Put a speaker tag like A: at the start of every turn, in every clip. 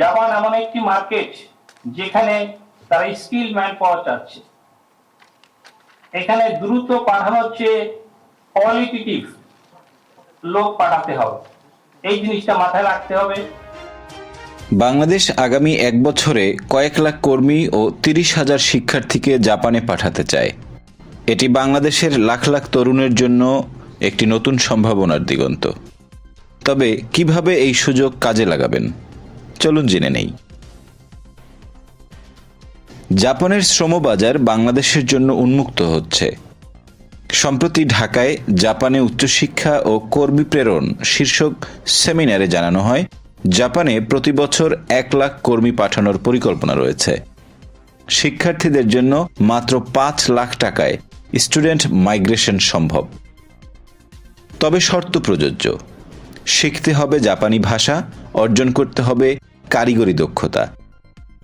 A: Japan এমন একটি market যেখানে তারা স্কিল ম্যান পাওয়ার চাচ্ছে এখানে দ্রুত পাঠানোর চেয়ে কোয়ালিটিটিভ লোক পাঠাতে হবে। এই জিনিসটা মাথায় রাখতে হবে।
B: বাংলাদেশ আগামী এক বছরে কয়েক লাখ কর্মী ও তিরিশ হাজার শিক্ষার্থীকে জাপানে পাঠাতে চায়। এটি বাংলাদেশের লাখ লাখ তরুণের জন্য একটি নতুন সম্ভাবনার দিগন্ত। তবে কীভাবে এই সুযোগ কাজে লাগাবেন? চলুন জেনে নেই। জাপানের শ্রমবাজার বাংলাদেশের জন্য উন্মুক্ত হচ্ছে। সম্প্রতি ঢাকায় জাপানে উচ্চশিক্ষা ও কর্মী প্রেরণ শীর্ষক সেমিনারে জানানো হয়, জাপানে প্রতি বছর এক লাখ কর্মী পাঠানোর পরিকল্পনা রয়েছে। শিক্ষার্থীদের জন্য মাত্র পাঁচ লাখ টাকায় স্টুডেন্ট মাইগ্রেশন সম্ভব। তবে শর্ত প্রযোজ্য। শিখতে হবে জাপানি ভাষা, অর্জন করতে হবে কারিগরি দক্ষতা।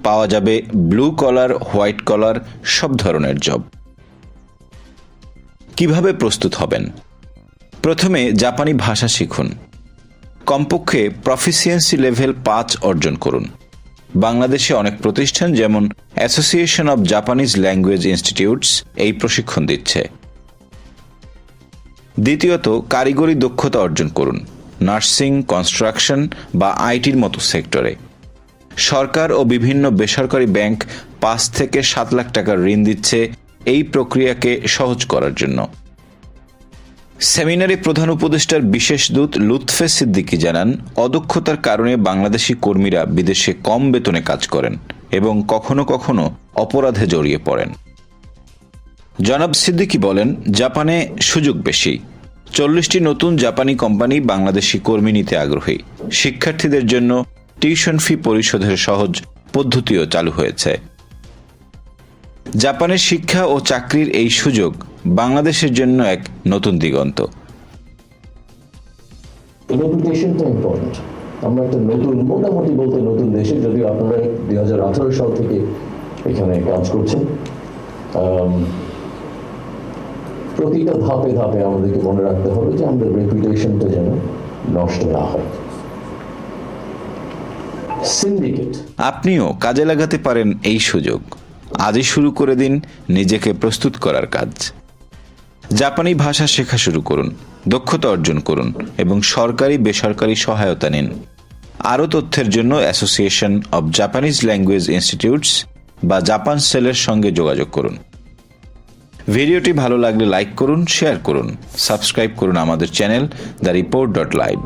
B: পাওয়া যাবে ব্লু কলার, হোয়াইট কলার, সব ধরনের জব। কীভাবে প্রস্তুত হবেন? প্রথমে জাপানি ভাষা শিখুন। কমপক্ষে প্রফিসিয়েন্সি লেভেল পাঁচ অর্জন করুন। বাংলাদেশে অনেক প্রতিষ্ঠান যেমন association of Japanese language institutes এই প্রশিক্ষণ দিচ্ছে। দ্বিতীয়ত, কারিগরি দক্ষতা অর্জন করুন। নার্সিং, কনস্ট্রাকশন বা আইটির মতো সেক্টরে। সরকার ও বিভিন্ন বেসরকারি ব্যাংক পাঁচ থেকে সাত লাখ টাকার ঋণ দিচ্ছে এই প্রক্রিয়াকে সহজ করার জন্য। সেমিনারে প্রধান উপদেষ্টার বিশেষ দূত লুৎফে সিদ্দিকী জানান, অদক্ষতার কারণে বাংলাদেশি কর্মীরা বিদেশে কম বেতনে কাজ করেন এবং কখনো কখনো অপরাধে জড়িয়ে পড়েন। জনাব সিদ্দিকী বলেন, জাপানে সুযোগ বেশি। চল্লিশটি নতুন জাপানি কোম্পানি বাংলাদেশি কর্মী নিতে আগ্রহী। শিক্ষার্থীদের জন্য টিউশন ফি পরিশোধের সহজ পদ্ধতিও চালু হয়েছে। জাপানের শিক্ষা ও চাকরির এই সুযোগ বাংলাদেশের জন্য এক নতুন দিগন্ত।
C: আমরা একটা নতুন, মোটামুটি বলতে নতুন দেশে, যদিও আপনারা দুই হাজার আঠারো সাল থেকে এখানে কাজ করছেন। প্রতিটা ধাপে ধাপে আমাদেরকে মনে রাখতে হবে যে আমাদের রেপুটেশনটা যেন নষ্ট না হয়।
B: আপনিও কাজে লাগাতে পারেন এই সুযোগ। আজই শুরু করে দিন নিজেকে প্রস্তুত করার কাজ। জাপানি ভাষা শেখা শুরু করুন, দক্ষতা অর্জন করুন এবং সরকারি বেসরকারি সহায়তা নিন। আরও তথ্যের জন্য association of Japanese language institutes বা জাপান সেলের সঙ্গে যোগাযোগ করুন। ভিডিওটি ভালো লাগলে লাইক করুন, শেয়ার করুন, সাবস্ক্রাইব করুন আমাদের channel the report dot live.